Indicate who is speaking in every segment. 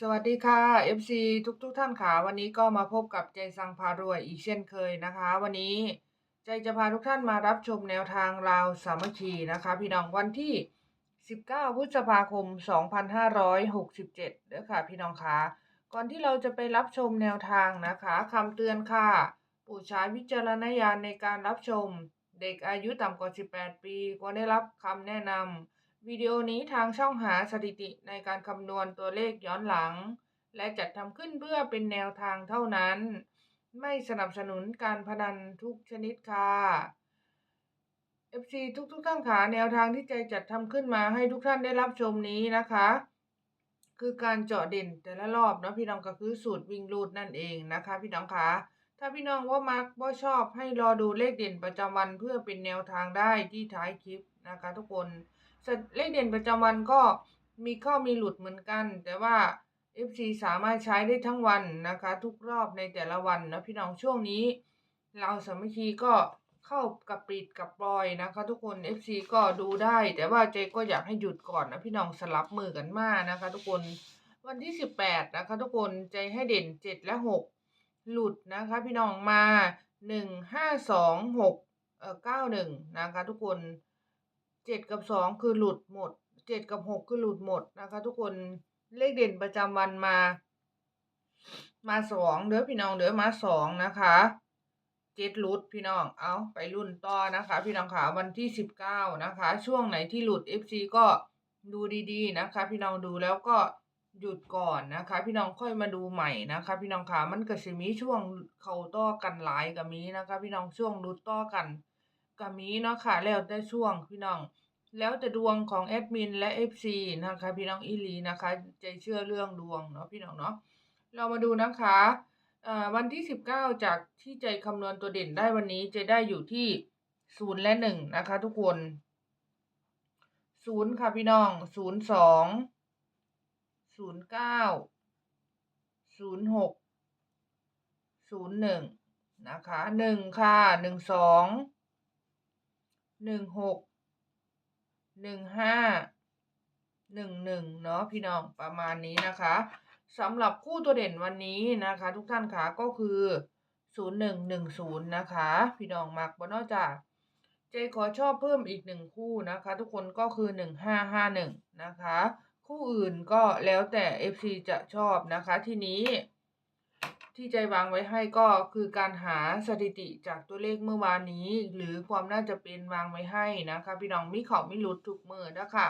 Speaker 1: สวัสดีค่ะ FC ทุกทุกท่านค่ะ วันนี้ก็มาพบกับใจสังพารวยอีกเช่นเคยนะคะ วันนี้ใจจะพาทุกท่านมารับชมแนวทางราวสามัคคีนะคะ พี่น้องวันที่ 19 พฤษภาคม 2567เด้อค่ะ พี่น้องค่ะ ก่อนที่เราจะไปรับชมแนวทางนะคะคำเตือนค่ะโปรดใช้วิจารณญาณในการรับชม เด็กอายุต่ำกว่า 18 ปีควรได้รับคำแนะนำ วิดีโอนี้ทางช่องหาสถิติในการคำนวณตัวเลขย้อนหลัง และจัดทำขึ้นเพื่อเป็นแนวทางเท่านั้น ไม่สนับสนุนการพนันทุกชนิดค่ะ FC ทุกทุกๆท่านค่ะแนวทางที่ใจจัดทำขึ้นมาให้ทุกท่านได้รับชมนี้นะคะ คือการเจาะเด่นแต่ละรอบเนาะพี่น้องก็คือสูตรวิ่งรูดนั่นเองนะคะ พี่น้องคะถ้าพี่น้องว่ามักว่าชอบให้รอดูเลขเด่นประจำวันเพื่อเป็นแนวทางได้ที่ท้ายคลิปนะคะ ทุกคน ส่วนเลขเด่นประจำวันก็มีเข้ามีหลุดเหมือนกัน แต่ว่า FC สามารถใช้ได้ทั้งวันนะคะ ทุกรอบในแต่ละวันนะพี่น้องช่วงนี้ เราสามัคคีก็เข้ากับปรีดกับปลอยนะคะ ทุกคน FC ก็ดูได้ แต่ว่าเจก็อยากให้หยุดก่อนนะพี่น้องสลับมือกันมานะคะ ทุกคนวันที่ 18 นะคะ ทุกคนใจให้เด่น 7 และ 6 หลุดนะคะ พี่น้องมา 1 5 2 6เอ่อ91 นะคะ ทุกคน 7กับ2คือหลุดหมด7กับ6คือหลุดหมดนะคะ ทุกคนเลขเด่นประจำวันมา มาสองเด้อพี่น้องเด้อมาสองนะคะเจ็ดหลุดพี่น้องเอาไปรุ่นต่อนะคะ พี่น้องขาวันที่สิบเก้านะคะ ช่วงไหนที่หลุด FC ก็ดูดีๆนะคะ พี่น้องดูแล้วก็หยุดก่อนนะคะ พี่น้องค่อยมาดูใหม่นะคะ พี่น้องขามันก็สิมีช่วงเขาต่อกันหลายกับมีนะคะ พี่น้องช่วงหลุดต่อกัน กับมีเนาะค่ะแล้วแต่ช่วงพี่น้อง แล้วแต่ดวงของแอดมินและ FC นะคะ พี่น้องอีลีนะคะใจเชื่อเรื่องดวงเนาะพี่น้องเนาะเรามาดูนะคะวันที่ 19 จากที่ใจคำนวณตัวเด่นได้วันนี้จะได้อยู่ที่0และ1นะคะ ทุกคน0ค่ะพี่น้อง02 09 06 01นย์เก้าศูนย์หกศูนย์หนึ่งนะคะ1ค่ะ12 16 หนึ่งห้าหนึ่งหนึ่งเนาะพี่น้องประมาณนี้นะคะสำหรับคู่ตัวเด่นวันนี้นะคะ ทุกท่านคะก็คือศูนย์หนึ่งหนึ่งศูนย์นะคะ พี่น้องมักบนนอกจากเจขอชอบเพิ่มอีกหนึ่งคู่นะคะ ทุกคนก็คือหนึ่งห้าห้าหนึ่งนะคะ คู่อื่นก็แล้วแต่ FC จะชอบนะคะทีนี้ ที่ใจวางไว้ให้ก็คือการหาสถิติจากตัวเลขเมื่อวานนี้ หรือความน่าจะเป็นวางไว้ให้นะคะ พี่น้องมีเขาไม่หลุดทุกมือนะคะ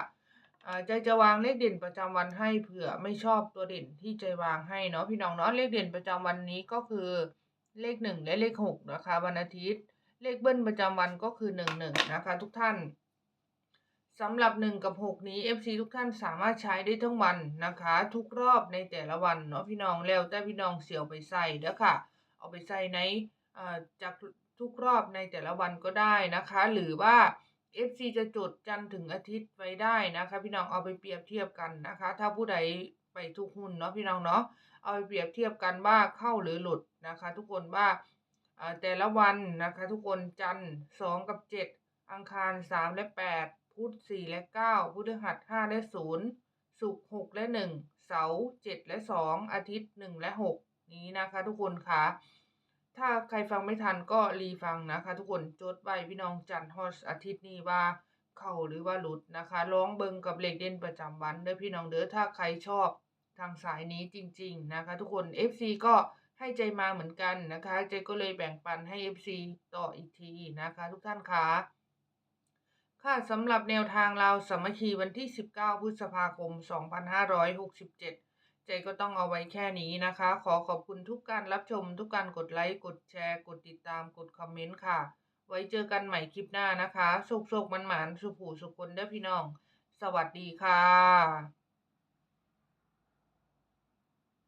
Speaker 1: อ่าใจจะวางเลขเด่นประจำวันให้เผื่อไม่ชอบตัวเด่นที่ใจวางให้เนาะพี่น้องเนาะเลขเด่นประจำวันนี้ก็คือเลขหนึ่งและเลขหกนะคะวันอาทิตย์ เลขเบิ้ลประจำวันก็คือหนึ่งหนึ่งนะคะ ทุกท่าน สำหรับ 1 กับ 6 นี้ FC ทุกท่านสามารถใช้ได้ทั้งวันนะคะ ทุกรอบในแต่ละวันเนาะพี่น้องแล้วแต่พี่น้องเสี่ยวไปใส่เด้อค่ะ เอาไปใส่ในอ่าจากทุกรอบในแต่ละวันก็ได้นะคะ หรือว่า FC จะจดจันทร์ถึงอาทิตย์ไว้ได้นะคะ พี่น้องเอาไปเปรียบเทียบกันนะคะ ถ้าผู้ใดไปทุกหุ้นเนาะพี่น้องเนาะเอาไปเปรียบเทียบกันว่าเข้าหรือหลุดนะคะ ทุกคนว่าอ่าแต่ละวันนะคะ ทุกคนจันทร์สองกับเจ็ดอังคารสามและแปด สี่และเก้าพฤหัสห้าและศูนย์ศุกร์หกและหนึ่งเสาร์เจ็ดและสองอาทิตย์หนึ่งและหกนี้นะคะทุกคนคะถ้าใครฟังไม่ทันก็รีฟังนะคะ ทุกคนจดไว้พี่น้องจันทร์ฮอสอาทิตย์นี้ว่าเข้าหรือว่าหลุดนะคะลองเบิงกับเหลขเด่นประจำวันเด้อพี่น้องเด้อถ้าใครชอบทางสายนี้จริง ๆ นะคะ ทุกคน FC ก็ให้ใจมาเหมือนกันนะคะ ใจก็เลยแบ่งปันให้ FC ต่ออีกทีนะคะ ทุกท่านคะ ค่ะสำหรับแนวทางเราสามัคคีวันที่ 19 พฤษภาคม 2567 ใจก็ต้องเอาไว้แค่นี้นะคะ ขอขอบคุณทุกการรับชม ทุกการกดไลค์ กดแชร์ กดติดตาม กดคอมเมนต์ค่ะ ไว้เจอกันใหม่คลิปหน้านะคะโชคๆมันหมานสุขหูสุขคนเด้อพี่น้อง สวัสดีค่ะ